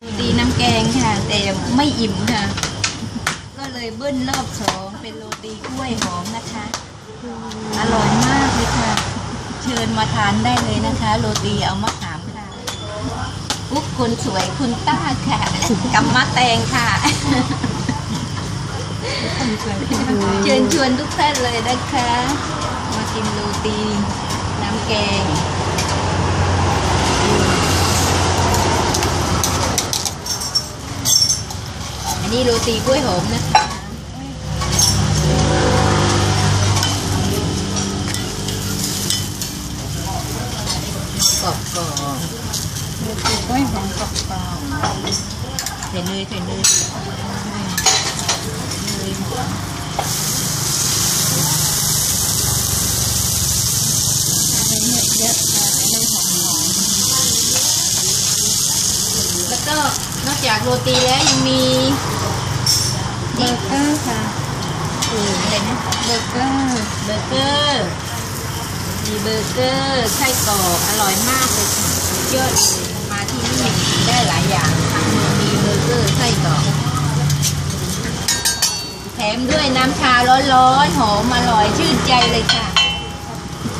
โรตีน้ำแกงค่ะ แต่ไม่อิ่มค่ะ ก็เลยเบิ้ลรอบสองเป็นโรตีกล้วยหอมนะคะ อร่อยมากเลยค่ะ เชิญมาทานได้เลยนะคะ โรตีเอามะขามค่ะอุ๊บคนสวยคุณต้าค่ะกับมะแตงค่ะเชิญชวนทุกท่านเลยนะคะ มากินโรตีน้ำแกง อันนี้โรตีกล้วยหอมนะคะกรอบกรอบโรตีกล้วยหอมกรอบใส่เนยใส่เนยเนยหอมใส่เนยเยอะค่ะใส่เนยหอมหอมแล้วก็นอกจากโรตีแล้วยังมีๆ เบอร์เกอร์ค่ะอะไรนะเบอร์เกอร์เบอร์เกอร์มีเบอร์เกอร์ไส้กรอกอร่อยมากเลยค่ะสุดยอดเลยมาที่นี่กินได้หลายอย่างค่ะมีเบอร์เกอร์ไส้กรอกแถมด้วยน้ำชาร้อนๆหอมอร่อยชื่นใจเลยค่ะ